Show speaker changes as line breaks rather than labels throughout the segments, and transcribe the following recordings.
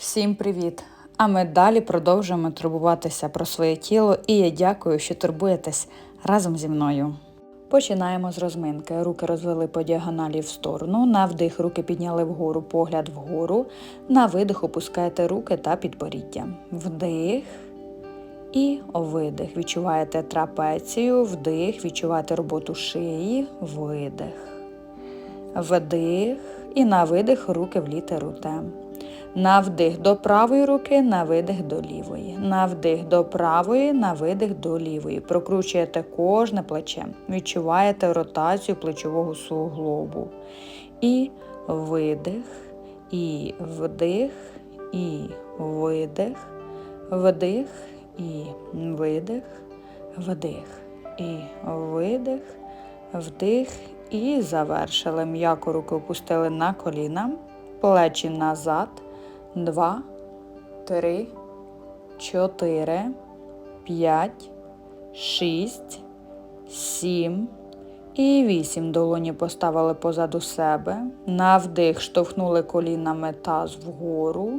Всім привіт! А ми далі продовжуємо турбуватися про своє тіло, і я дякую, що турбуєтесь разом зі мною. Починаємо з розминки. Руки розвели по діагоналі в сторону. На вдих руки підняли вгору, погляд вгору. На видих опускаєте руки та підборіддя. Вдих і видих. Відчуваєте трапецію, вдих, відчуваєте роботу шиї, видих. Вдих і на видих руки в літеру Т. На вдих до правої руки, на видих до лівої. На вдих до правої, на видих до лівої. Прокручуєте кожне плече. Відчуваєте ротацію плечового суглобу. І видих, і вдих, і видих, вдих, і видих, вдих, і видих, вдих. І завершили. М'яко руки опустили на коліна, плечі назад. Два, три, чотири, п'ять, шість, сім і вісім. Долоні поставили позаду себе. На вдих штовхнули колінами таз вгору.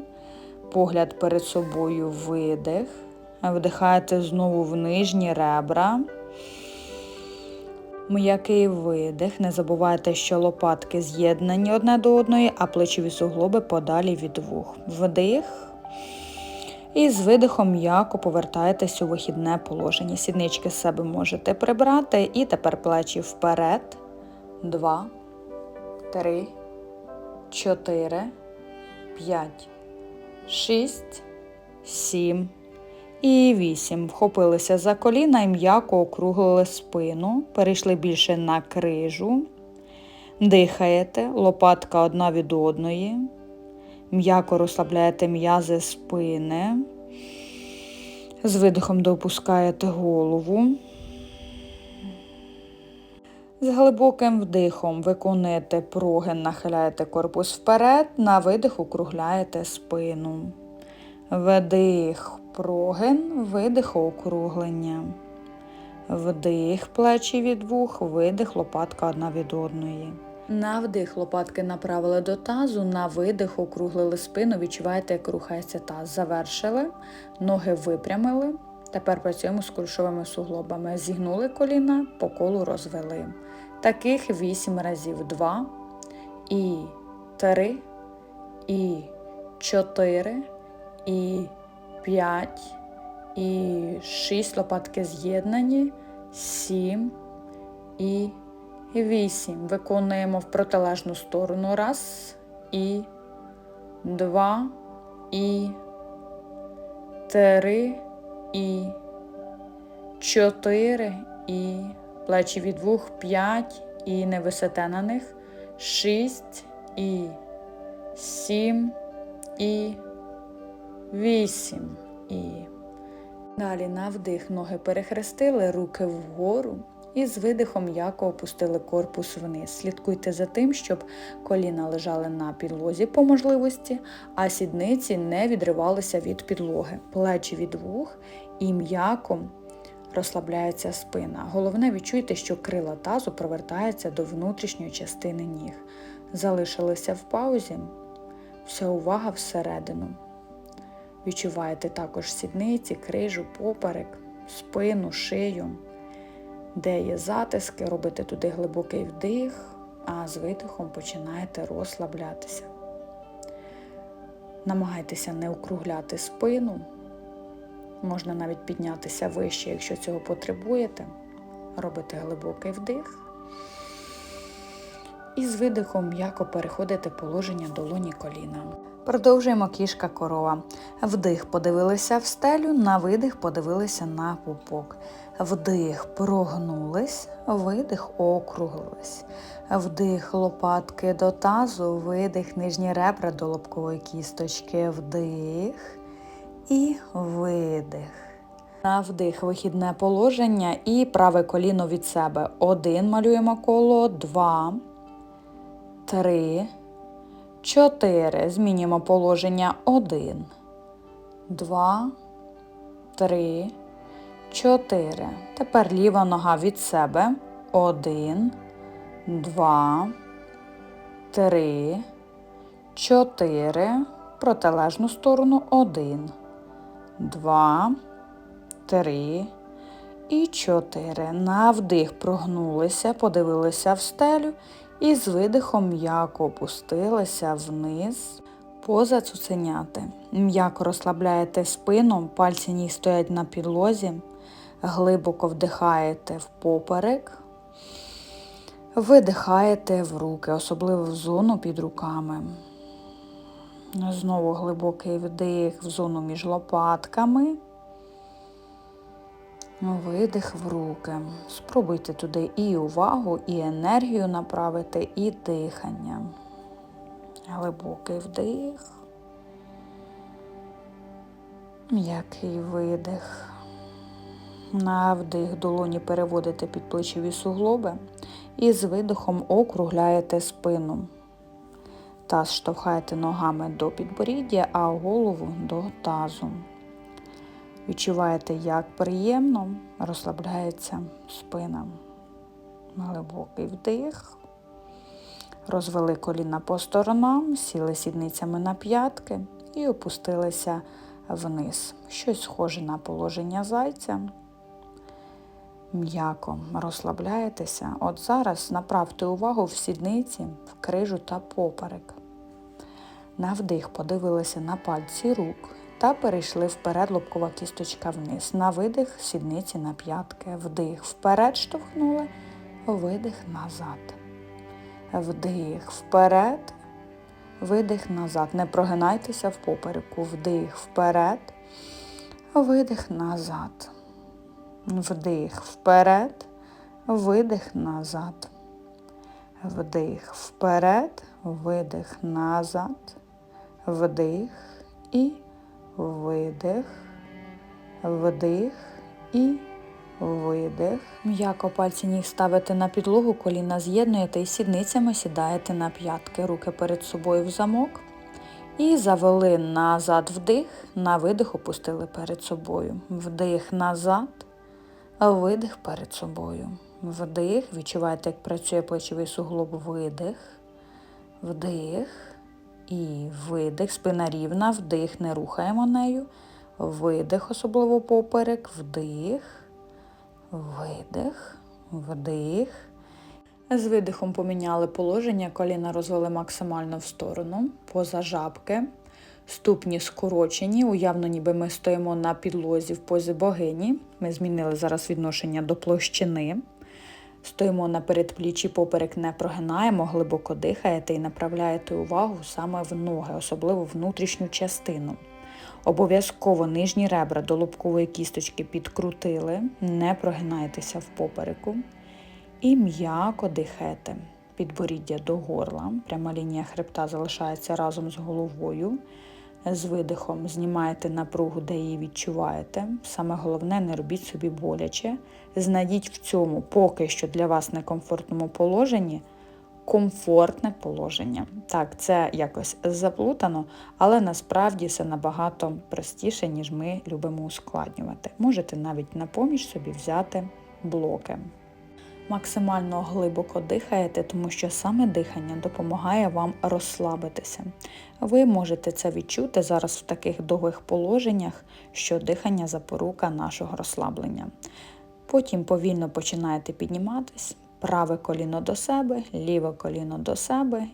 Погляд перед собою видих. Вдихаєте знову в нижні ребра. М'який видих. Не забувайте, що лопатки з'єднані одне до одної, а плечові суглоби подалі від вух. Вдих. І з видихом м'яко повертаєтесь у вихідне положення. Сіднички з себе можете прибрати. І тепер плечі вперед. Два, три, чотири, п'ять, шість, сім. І вісім. Вхопилися за коліна і м'яко округлили спину, перейшли більше на крижу. Дихаєте, лопатка одна від одної. М'яко розслабляєте м'язи спини. З видихом допускаєте голову. З глибоким вдихом виконуєте прогин, нахиляєте корпус вперед, на видих округляєте спину. Вдих, прогин, видих округлення. Вдих плечі від вух, видих лопатка одна від одної. На вдих лопатки направили до тазу, на видих округлили спину, відчуваєте, як рухається таз. Завершили, ноги випрямили. Тепер працюємо з кульшовими суглобами. Зігнули коліна, по колу розвели. Таких 8 разів. 2 і 3 і 4 і 5 і 6 лопатки з'єднані, 7 і 8. Виконуємо в протилежну сторону. Раз і два і три і чотири і плечі від двох, п'ять і не висите на них, шість і сім і вісім і. Далі на вдих ноги перехрестили, руки вгору і з видихом м'яко опустили корпус вниз. Слідкуйте за тим, щоб коліна лежали на підлозі по можливості, а сідниці не відривалися від підлоги, плечі від вух і м'яко розслабляється спина. Головне відчуйте, що крила тазу провертаються до внутрішньої частини ніг. Залишилися в паузі. Вся увага всередину. Відчуваєте також сідниці, крижу, поперек, спину, шию, де є затиски, робите туди глибокий вдих, а з видихом починаєте розслаблятися. Намагайтеся не округляти спину, можна навіть піднятися вище, якщо цього потребуєте. Робите глибокий вдих. І з видихом м'яко переходите положення долоні коліна. Продовжуємо кішка корова. Вдих подивилися в стелю, на видих подивилися на пупок. Вдих прогнулись, видих округлились. Вдих лопатки до тазу, видих нижні ребра до лобкової кісточки, вдих і видих. На вдих вихідне положення і праве коліно від себе. Один малюємо коло, два, три. Чотири. Змінюємо положення. Один, два, три, чотири. Тепер ліва нога від себе. Один, два, три, чотири, протилежну сторону. Один, два, три. І чотири. На вдих прогнулися, подивилися в стелю і з видихом м'яко опустилися вниз. Поза цуценяти. М'яко розслабляєте спину, пальці ніг стоять на підлозі, глибоко вдихаєте в поперек, видихаєте в руки, особливо в зону під руками. Знову глибокий вдих в зону між лопатками. Видих в руки. Спробуйте туди і увагу, і енергію направити, і дихання. Глибокий вдих. М'який видих. На вдих долоні переводите під плечові суглоби і з видихом округляєте спину. Таз штовхаєте ногами до підборіддя, а голову до тазу. Відчуваєте, як приємно розслабляється спина. Глибокий вдих. Розвели коліна по сторонам, сіли сідницями на п'ятки і опустилися вниз. Щось схоже на положення зайця. М'яко розслабляєтеся. От зараз направте увагу в сідниці, в крижу та поперек. На вдих подивилися на пальці рук та перейшли вперед лобкова кісточка вниз. На видих сідниці на п'ятки. Вдих вперед штовхнули, видих назад. Вдих вперед, видих назад. Не прогинайтеся в попереку. Вдих вперед, видих назад. Вдих вперед, видих назад. Вдих вперед, видих назад. Вдих і видих, вдих і видих. М'яко пальці ніг ставите на підлогу, коліна з'єднуєте і сідницями сідаєте на п'ятки, руки перед собою в замок. І завели назад вдих, на видих опустили перед собою. Вдих назад, видих перед собою. Вдих. Відчуваєте, як працює плечовий суглоб, видих, вдих і видих. Спина рівна, вдих, не рухаємо нею. Видих, особливо поперек, вдих, видих, вдих. З видихом поміняли положення, коліна розвели максимально в сторону, поза жабки. Ступні скорочені, уявно, ніби ми стоїмо на підлозі в позі богині. Ми змінили зараз відношення до площини. Стоїмо на передпліччі, поперек не прогинаємо, глибоко дихаєте і направляєте увагу саме в ноги, особливо внутрішню частину. Обов'язково нижні ребра до лобкової кісточки підкрутили, не прогинайтеся в попереку. І м'яко дихаєте. Підборіддя до горла. Пряма лінія хребта залишається разом з головою. З видихом знімаєте напругу, де її відчуваєте. Саме головне, не робіть собі боляче. Знайдіть в цьому поки що для вас некомфортному положенні комфортне положення. Так, це якось заплутано, але насправді це набагато простіше, ніж ми любимо ускладнювати. Можете навіть на поміч собі взяти блоки. Максимально глибоко дихаєте, тому що саме дихання допомагає вам розслабитися. Ви можете це відчути зараз в таких довгих положеннях, що дихання запорука нашого розслаблення. Потім повільно починаєте підніматись, праве коліно до себе, ліве коліно до себе,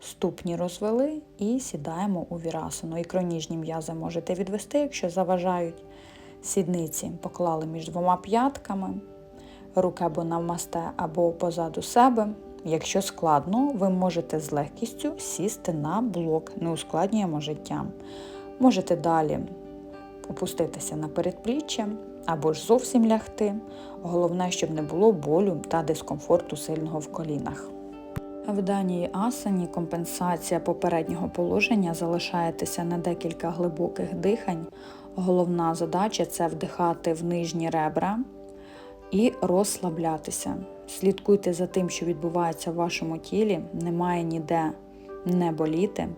ступні розвели і сідаємо у вірасану. Ікроніжні м'язи можете відвести, якщо заважають. Сідниці поклали між двома п'ятками руки або навмасте, або позаду себе. Якщо складно, ви можете з легкістю сісти на блок, не ускладнюємо життя. Можете далі опуститися на передпліччя або ж зовсім лягти. Головне, щоб не було болю та дискомфорту сильного в колінах. В даній асані компенсація попереднього положення залишаєтеся на декілька глибоких дихань. Головна задача це вдихати в нижні ребра і розслаблятися. Слідкуйте за тим, що відбувається в вашому тілі, немає ніде не боліти,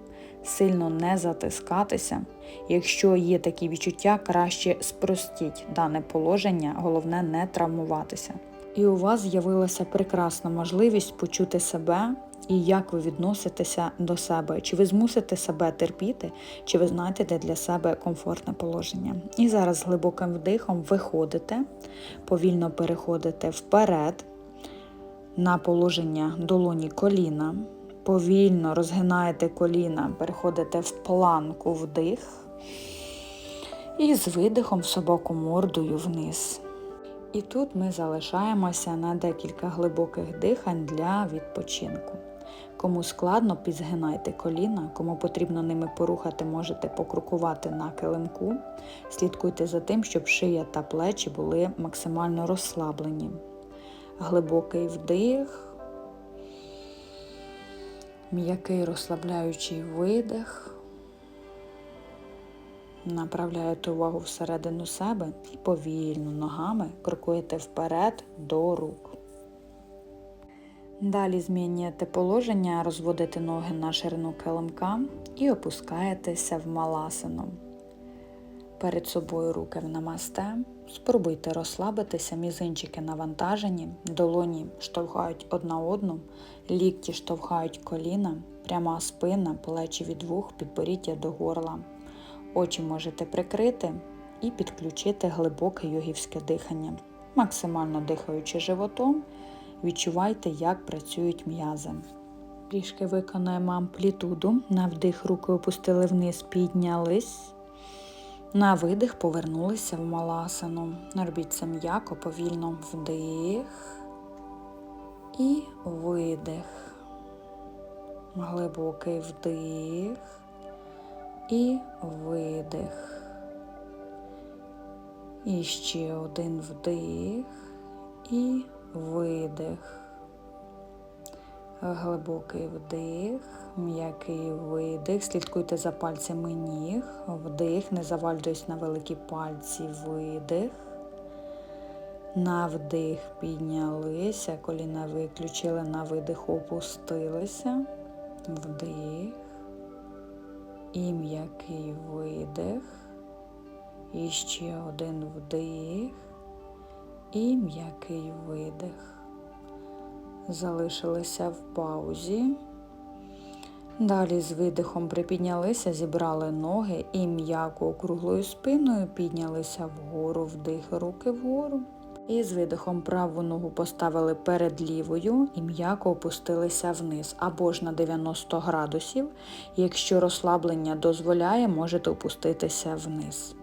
сильно не затискатися. Якщо є такі відчуття, краще спростіть дане положення, головне не травмуватися. І у вас з'явилася прекрасна можливість почути себе і як ви відноситеся до себе. Чи ви змусите себе терпіти, чи ви знайдете для себе комфортне положення. І зараз з глибоким вдихом виходите, повільно переходите вперед на положення долоні коліна. Повільно розгинаєте коліна, переходите в планку вдих. І з видихом в собаку мордою вниз. І тут ми залишаємося на декілька глибоких дихань для відпочинку. Кому складно, підзгинайте коліна, кому потрібно ними порухати, можете покрукувати на килимку. Слідкуйте за тим, щоб шия та плечі були максимально розслаблені. Глибокий вдих, м'який розслабляючий видих. Направляєте увагу всередину себе і повільно ногами крокуєте вперед до рук. Далі змінюєте положення, розводите ноги на ширину килимка і опускаєтеся в маласину. Перед собою руки в намасте. Спробуйте розслабитися, мізинчики навантажені, долоні штовхають одна одну, лікті штовхають коліна, пряма спина, плечі від вух, підборіддя до горла. Очі можете прикрити і підключити глибоке йогівське дихання. Максимально дихаючи животом, відчувайте, як працюють м'язи. Трішки виконаємо амплітуду. На вдих руки опустили вниз, піднялись. На видих повернулися в маласану. Робіть це м'яко, повільно вдих і видих. Глибокий вдих і видих. І ще один вдих і видих. Глибокий вдих, м'який видих. Слідкуйте за пальцями ніг. Вдих, не завалюйтесь на великі пальці, видих. На вдих піднялися, коліна виключили, на видих опустилися. Вдих. І м'який видих. І ще один вдих. І м'який видих. Залишилися в паузі. Далі з видихом припіднялися, зібрали ноги і м'яко округлою спиною піднялися вгору, вдих, руки вгору. І з видихом праву ногу поставили перед лівою і м'яко опустилися вниз або ж на 90 градусів. Якщо розслаблення дозволяє, можете опуститися вниз.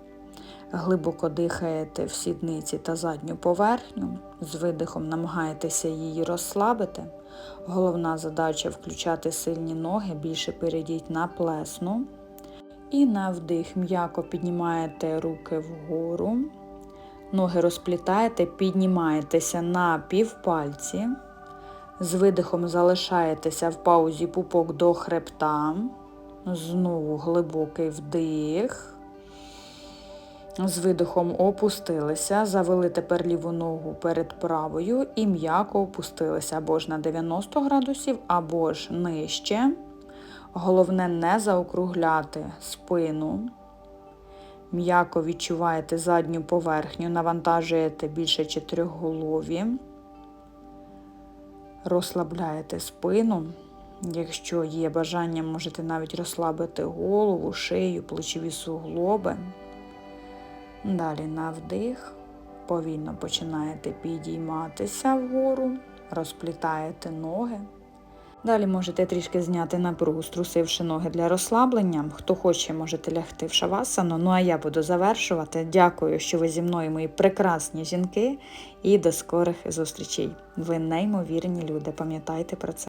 Глибоко дихаєте в сідниці та задню поверхню, з видихом намагаєтеся її розслабити. Головна задача включати сильні ноги, більше перейдіть на плесну. І на вдих м'яко піднімаєте руки вгору. Ноги розплітаєте, піднімаєтеся на півпальці. З видихом залишаєтеся в паузі пупок до хребта. Знову глибокий вдих. З видихом опустилися, завели тепер ліву ногу перед правою і м'яко опустилися або ж на 90 градусів, або ж нижче. Головне не заокругляти спину. М'яко відчуваєте задню поверхню, навантажуєте більше чотирьохголові, розслабляєте спину. Якщо є бажання, можете навіть розслабити голову, шию, плечові суглоби. Далі на вдих, повільно починаєте підійматися вгору, розплітаєте ноги. Далі можете трішки зняти напругу, струсивши ноги для розслаблення. Хто хоче, можете лягти в шавасану. Ну а я буду завершувати. Дякую, що ви зі мною, мої прекрасні жінки, і до скорих зустрічей. Ви неймовірні люди, пам'ятайте про це.